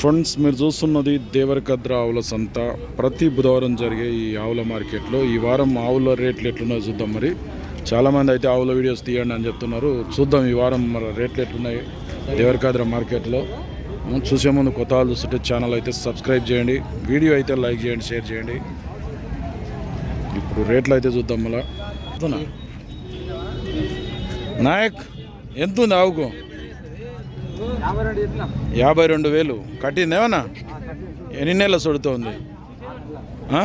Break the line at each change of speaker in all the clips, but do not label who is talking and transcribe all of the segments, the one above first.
Friends మీరు చూస్తున్నది దేవరకద్ర ఆవుల సంత. ప్రతి బుధవారం జరిగే ఈ ఆవుల మార్కెట్లో ఈ వారం ఆవుల రేట్లు ఎట్లున్నాయో చూద్దాం మరి. చాలామంది అయితే ఆవుల వీడియోస్ తీయండి అని చెప్తున్నారు. చూద్దాం ఈ వారం మరి రేట్లు ఎట్లున్నాయి దేవరకద్ర మార్కెట్లో. చూసే ముందు కొత్త ఆవులు చూస్తుంటే ఛానల్ అయితే సబ్స్క్రైబ్ చేయండి. వీడియో అయితే లైక్ చేయండి షేర్ చేయండి. ఇప్పుడు రేట్లు అయితే చూద్దాం మళ్ళా. నాయక్ ఎంత ఉంది ఆవుకు? యాభై రెండు వేలు. కట్టింది ఏమన్నా ఎన్ని నెలల సుడితో ఉంది ఆ?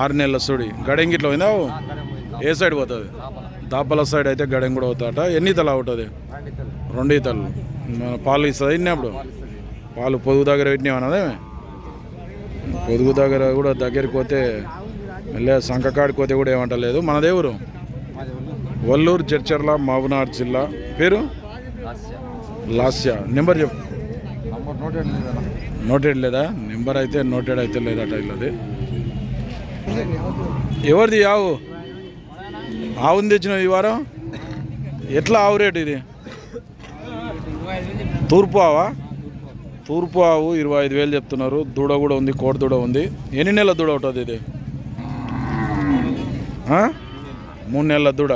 ఆరు నెలల సుడి. గడెంగిట్లో పోయిందా? ఏ సైడ్ పోతుంది? దాపల సైడ్ అయితే గడెం కూడా అవుతాట ఎన్ని తల అవుతుంది రెండు ఈతలు. మన పాలు ఇస్తుంది ఇన్నప్పుడు? పాలు పొదుగు దగ్గర పెట్టినామన్నదే పొదుగు దగ్గర కూడా దగ్గరికి పోతే మళ్ళీ సంకకాడికి పోతే కూడా ఏమంటలేదు. మన దేవురు వల్లూరు. చర్చర్ల మహబూనార్ జిల్లా. పేరు? లాస్య నెంబర్ చెప్పు. నోటెడ్ లేదా? నెంబర్ అయితే నోటెడ్ అయితే లేదట ఇల్లది ఎవరిది ఆవు? ఆవుని తెచ్చిన ఈ వారం? ఎట్లా ఆవు రేటు ఇది? తూర్పు ఆవా? తూర్పు ఆవు ఇరవై ఐదు వేలు చెప్తున్నారు. దూడ కూడా ఉంది కోడి దూడ ఉంది. ఎన్ని నెలల దూడ ఉంటుంది ఇది? మూడు నెలల దూడ.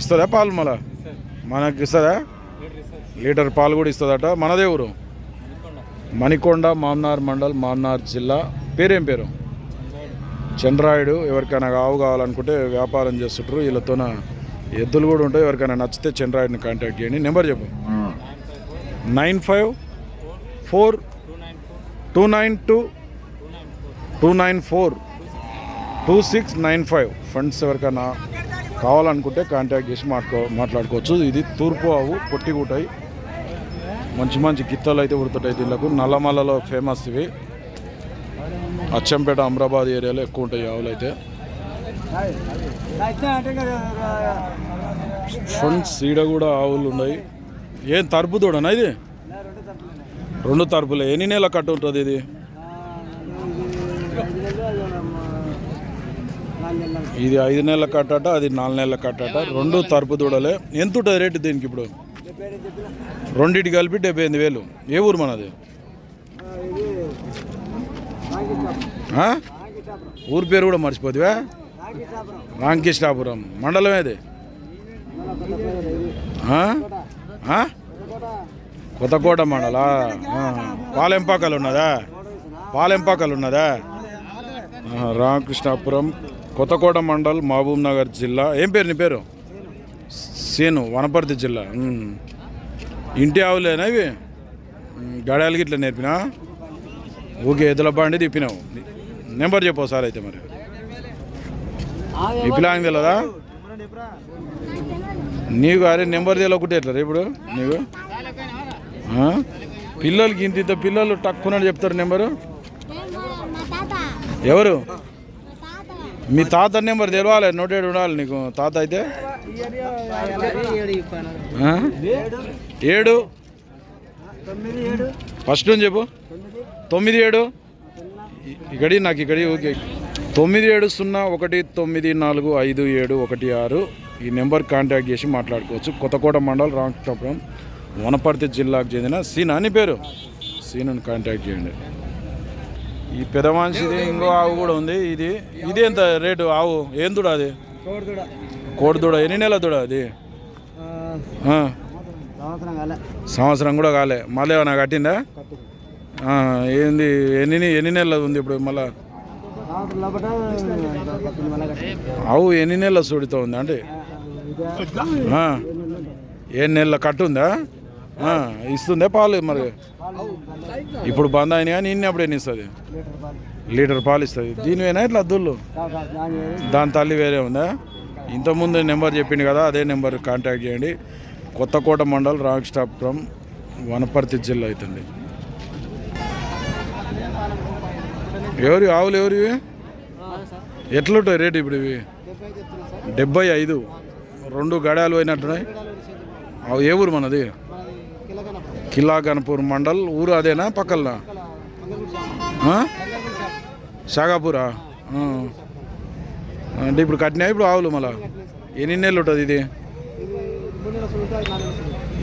ఇస్తుందా పాలు మళ్ళా? మనకి ఇస్తుందా? లీటర్ పాలు కూడా ఇస్తుందట. మనదే ఊరు? మణికొండ మామ్నార్ మండల్ మామ్నార్ జిల్లా. పేరేం పేరు? చంద్రాయుడు. ఎవరికైనా ఆవు కావాలనుకుంటే వ్యాపారం చేస్తుంటారు. వీళ్ళతోన ఎద్దులు కూడా ఉంటాయి. ఎవరికైనా నచ్చితే చంద్రాయుడిని కాంటాక్ట్ చేయండి. నెంబర్ చెప్పు. Nine five four two nine two two nine four two six nine five. Funds ఎవరికైనా కావాలనుకుంటే కాంటాక్ట్ చేసి మాట్లా మాట్లాడుకోవచ్చు. ఇది తూర్పు ఆవు పొట్టిగుటాయి మంచి మంచి గిత్తలు అయితే ఉడుతుంటాయి దీనికి నల్లమల్లలో ఫేమస్ ఇవి. అచ్చంపేట అమరాబాద్ ఏరియాలో ఎక్కువ ఉంటాయి ఆవులు అయితే. ఫ్రంట్ సీడ కూడా ఆవులు ఉన్నాయి. ఏం తరుపు దూడనా ఇది? రెండు తరుపులే. ఎన్ని నెలల కట్టు ఉంటుంది ఇది? ఇది ఐదు నెలల కట్టట అది నాలుగు నెలల కట్టాట. రెండు తరుపు దూడలే. ఎంత ఉంటుంది రేటు దీనికి ఇప్పుడు? రెండింటి కలిపి డెబ్బై ఎనిమిది వేలు. ఏ ఊరు మనది? ఊరి పేరు కూడా మర్చిపోతివా. రాంకృష్ణాపురం మండలం ఏది? కొత్తకోట మండలా? పాలెంపాకలు ఉన్నదా? పాలెంపాకలు ఉన్నదా? రామకృష్ణాపురం. కొత్తకోట మండల్ మహబూబ్ నగర్ జిల్లా. ఏం పేరు నీ పేరు? సేను వనపర్తి జిల్లా. ఇంటి ఆవులేనా ఇవి? గడాలకి ఇట్లా నేర్పినా? ఊకే ఎద్దుల బండి తిప్పినావు. నెంబర్ చెప్పు ఒకసారి అయితే మరి. పిల్లానికి తెలియదా నీకు అరే నెంబర్ తెలియకుంటే ఎట్లా ఇప్పుడు? నీకు? పిల్లలకి ఇంత ఇంత పిల్లలు టక్కున చెప్తారు నెంబరు? ఎవరు?
మీ తాత
నెంబర్ తెలవాలి నోటేడు ఉండాలి నీకు. తాత అయితే? ఏడు? ఫస్ట్ నుంచి చెప్పు. తొమ్మిది ఏడు? ఇక్కడి నాకు ఇక్కడి ఓకే తొమ్మిది ఏడు సున్నా ఒకటి తొమ్మిది నాలుగు ఐదు ఏడు ఒకటి ఆరు. ఈ నెంబర్ కాంటాక్ట్ చేసి మాట్లాడుకోవచ్చు. కొత్తకోట మండలం రామకృష్ణపురం వనపర్తి జిల్లాకు చెందిన సీనా అని పేరు. సీనుని కాంటాక్ట్ చేయండి. ఈ పెద్ద మనిషిది ఇంకో ఆవు కూడా ఉంది. ఇది ఇది ఎంత రేటు ఆవు? ఏం దూడ అది? కోడి దూడ. ఎన్ని నెలల దూడ అది? సంవత్సరం కూడా కాలే. మళ్ళీ ఏమైనా కట్టిందా? ఏంది ఎన్ని ఎన్ని నెలలు ఉంది ఇప్పుడు మళ్ళా? ఆవు ఎన్ని నెలల సుడితో ఉంది అంటే? ఆ, ఏ నెలల కట్టు ఉందా? ఆ, ఇస్తుందే పాలు మరి. ఇప్పుడు బంద్ అయిన కానీ ఇన్ని అప్పుడు ఎన్ని ఇస్తుంది? లీటర్ పాలు ఇస్తుంది. దీనివేనా ఇట్లా అద్దుళ్ళు దాని తల్లి వేరే ఉందా? ఇంతకుముందు నెంబర్ చెప్పింది కదా అదే నెంబర్ కాంటాక్ట్ చేయండి. కొత్తకోట మండల్ రామకృష్ణాపురం వనపర్తి జిల్లా అవుతుంది. ఎవరు ఆవులు ఎవరు ఇవి? ఎట్లుంటాయి రేటు ఇప్పుడు ఇవి? డెబ్బై ఐదు. రెండు గడాలు పోయినట్టున్నాయి. అవి ఏ ఊరు మనది? కిలా గణపూర్ మండల్ ఊరు అదేనా? పక్కన షాగాపూరా అంటే ఇప్పుడు కట్టినా ఇప్పుడు ఆవులు మళ్ళా? ఎన్ని నెలలు ఉంటుంది ఇది?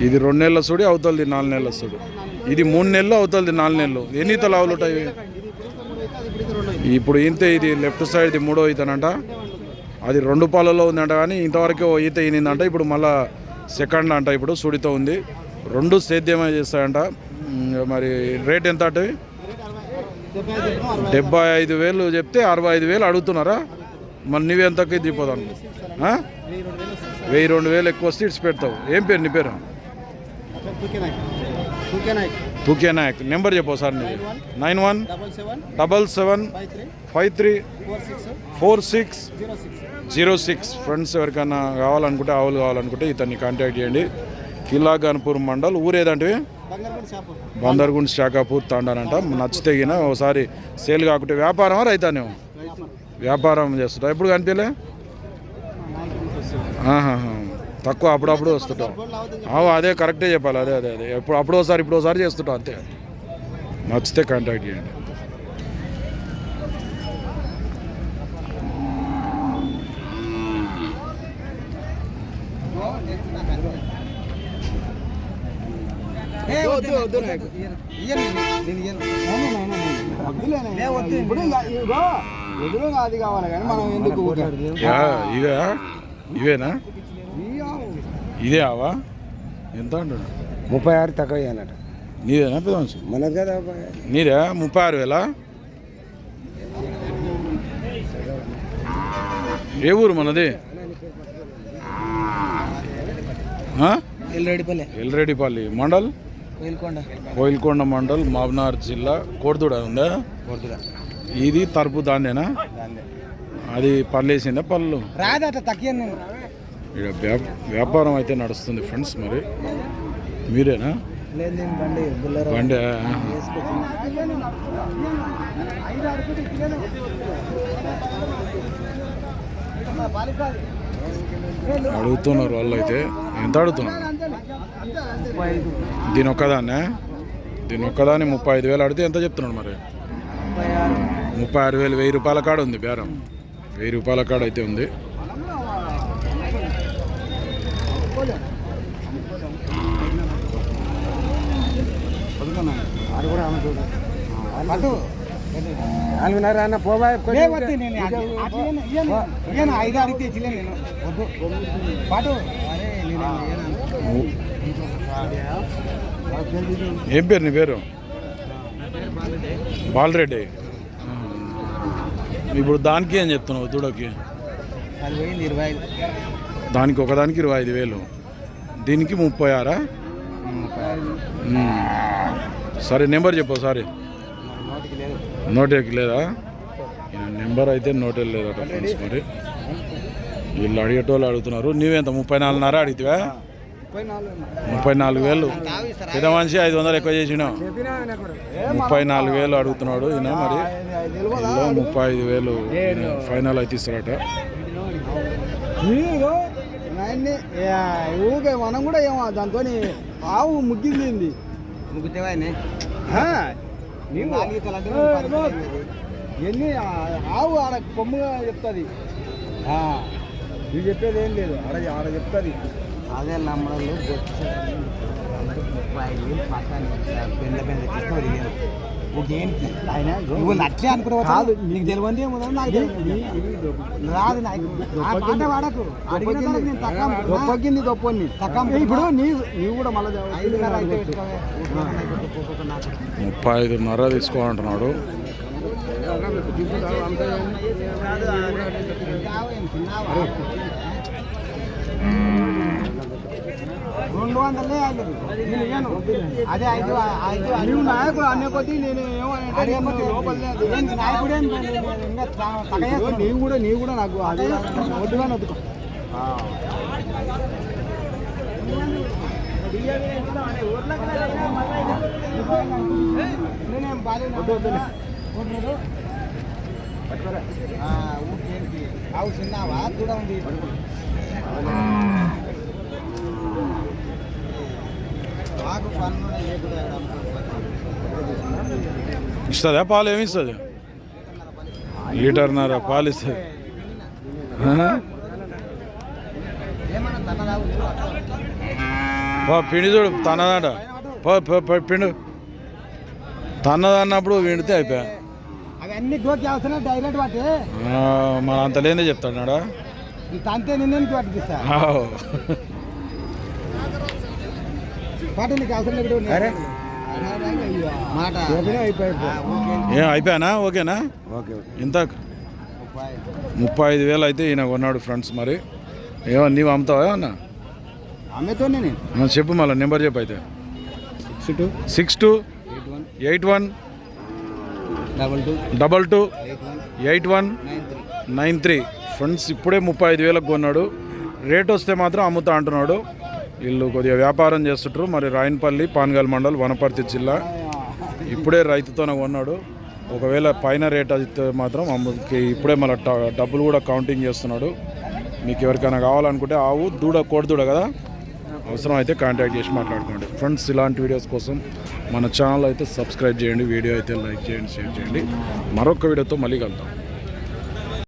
ఇది రెండు నెలల సూడి అవుతుంది నాలుగు నెలల సూడి. ఇది మూడు నెలలు అవుతుంది నాలుగు నెలలు. ఎన్ని ఈతలు ఆవులు ఉంటాయి? ఇప్పుడు ఈత ఇది లెఫ్ట్ సైడ్ మూడో ఈతనంట. అది రెండు పాలలో ఉందంట కానీ ఇంతవరకు ఈత ఈనిందంట. ఇప్పుడు మళ్ళా సెకండ్ అంట ఇప్పుడు సుడితో ఉంది. రెండు సేద్యమే చేస్తాయంట. మరి రేట్ ఎంత అంటే డెబ్బై ఐదు వేలు చెప్తే అరవై ఐదు వేలు అడుగుతున్నారా? మరి నువ్వెంతకి దిగిపోదాను వెయ్యి రెండు వేలు ఎక్కువ సీట్స్ పెడతావు. ఏం పేరు నీ పేరు? తుకే నాయక్ నెంబర్ చెప్పు సార్ నీది. Nine one double seven five three four six. Zero six. Friends ఎవరికైనా కావాలనుకుంటే ఆవులు కావాలనుకుంటే ఇతన్ని కాంటాక్ట్ చేయండి. కిలా గన్పూర్ మండల్ ఊరేదంటే బందర్గుండ్ శాఖాపూర్ తాండానంట. నచ్చితే గిన ఒకసారి సేల్ కాకుంటే వ్యాపారమా రైతానేమో? వ్యాపారం చేస్తుంటా. ఎప్పుడు కనిపించలే. తక్కువ అప్పుడప్పుడు వస్తుంటాం. అవు అదే కరెక్టే చెప్పాలి. అదే అదే అదే. ఎప్పుడు అప్పుడు ఒకసారి ఇప్పుడు ఒకసారి చేస్తుంటాం అంతే. నచ్చితే కాంటాక్ట్ చేయండి.
ఎదురు అది కావాలి కానీ మనం ఎందుకు
ఇవే ఇవేనా? ఇదే ఆవా ఎంత అంటాడు
ముప్పై ఆరు తక్కువ అన్నట
నీదేనా పెద్ద
మనది కదా
నీదే? ముప్పై ఆరు వేలా? ఏ ఊరు మనది?
ఎల్రెడ్డిపల్లె.
ఎల్రెడ్డిపల్లి. మండల్?
కోయిల్కొండ.
మండల్ మాబ్నార్ జిల్లా కోర్దూడ ఉందా? ఇది తరపు దాన్నేనా? అది పల్లేసిందా పళ్ళు
తక్కువ
ఇక వ్యా- వ్యాపారం అయితే నడుస్తుంది ఫ్రెండ్స్ మరి. మీరేనా?
బండి
అడుగుతున్నారు వాళ్ళు అయితే ఎంత అడుగుతున్నారు? దీని ఒక్కదాన్నే? దీని ఒక్కదాన్ని ముప్పై ఐదు వేలు అడిగితే ఎంత చెప్తున్నాడు మరి?
ముప్పై ఆరు
వేలు వెయ్యి రూపాయల కాడ ఉంది బేరం. వెయ్యి రూపాయల కాడ అయితే ఉంది.
నాలుగున్నర అన్న పోబాయ్ ఐదు అడిగితే ఇచ్చలే నేను వద్దు పాటు అరే నేను
ఏం పేరు నీ పేరు? బాలరెడ్డి. ఇప్పుడు దానికి ఏం చెప్తున్నావు దూడకి దానికి ఒకదానికి ఇరవై ఐదు వేలు. దీనికి ముప్పై ఆరా. సరే నెంబర్ చెప్పు సారీ
నోటికి లేదు.
నెంబర్ అయితే నోటే లేదట ఫ్రెండ్స్ మరి. వీళ్ళు అడిగేటోళ్ళు అడుగుతున్నారు. నీవెంత ముప్పై నాలుగున్నర అడిగితే
ముప్పై నాలుగు
వేలు. పెద్ద మనిషి ఐదు వందలు ఎక్కువ చేసిన ముప్పై నాలుగు వేలు అడుగుతున్నాడు ఈయన మరి. ముప్పై ఐదు వేలు ఫైనల్ అయితే ఇస్తారట
ఊకే మనం కూడా ఏమో దాంతో ఆవు ముగ్గింది ఎన్ని ఆవు ఆడ కొమ్ముగా చెప్తుంది. నువ్వు చెప్పేది ఏం లేదు. ఆడ ఆడ చెప్తుంది. అదే నమ్మడలు అట్లే అనుకున్నావు నీకు తెలియంది ఏమో నాకు తెలియదు. రాదు నాకు వాడకు తక్కువ గొప్పకింది గొప్పని. ఇప్పుడు నీ నీవు కూడా మళ్ళీ
ముప్పై ఐదున్నర తీసుకోమంటున్నాడు.
రెండు వందలే. నేను ఇయ్యను. అదే ఐదు ఐదు నువ్వు నాయకుడు అనే కొద్దీ నేను ఏమంటే నాయకుడే నీవు కూడా నీవు కూడా నాకు అది వద్దుగా వద్దుకో నేనేం బాగాలేదు ఆవు చిన్నావా? ఉంది
ఇస్తుందా పాలు? ఏమి ఇస్తుంది? లీటర్న్నర పాలు ఇస్తుంది. పిండి చూడు తనదాట. పిండు. తన్నది అన్నప్పుడు విండితే అయిపోయా.
అవన్నీ గోకి అవసరం డైరెక్ట్ వాటి.
ఆ, మన అంత లేదే చెప్తాడా
నిన్న పట్టిస్తా పాటు నీకు అవసరం లేదు మాట అయిపోయి
ఏం అయిపోయానా? ఓకేనా?
ఓకే
ఇంత ముప్పై ఐదు వేలు అయితే ఈయన కొన్నాడు ఫ్రెండ్స్ మరి. ఏమో నీవు అమ్ముతావా అన్న చెప్పు మళ్ళీ నెంబర్ చెప్పు అయితే.
Six two.
Six two.
Eight one. Double two.
Double two.
Eight one.
Nine three. Friends ఇప్పుడే ముప్పై ఐదు వేలకు కొన్నాడు. రేట్ వస్తే మాత్రం అమ్ముతా అంటున్నాడు. వీళ్ళు కొద్దిగా వ్యాపారం చేస్తుంటారు. మరి రాయనపల్లి పాన్గల్ మండల్ వనపర్తి జిల్లా. ఇప్పుడే రైతుతోనే కొన్నాడు. ఒకవేళ పైన రేట్ అయితే మాత్రం అమ్ముకి ఇప్పుడే మళ్ళీ డబ్బులు కూడా కౌంటింగ్ చేస్తున్నాడు. మీకు ఎవరికైనా కావాలనుకుంటే ఆవు దూడ కోడి దూడ కదా? అవసరం అయితే కాంటాక్ట్ చేసి మాట్లాడుకోండి. ఫ్రెండ్స్ ఇలాంటి వీడియోస్ కోసం మన ఛానల్ అయితే సబ్స్క్రైబ్ చేయండి. వీడియో అయితే లైక్ చేయండి షేర్ చేయండి. మరొక వీడియోతో మళ్ళీ కలుద్దాం.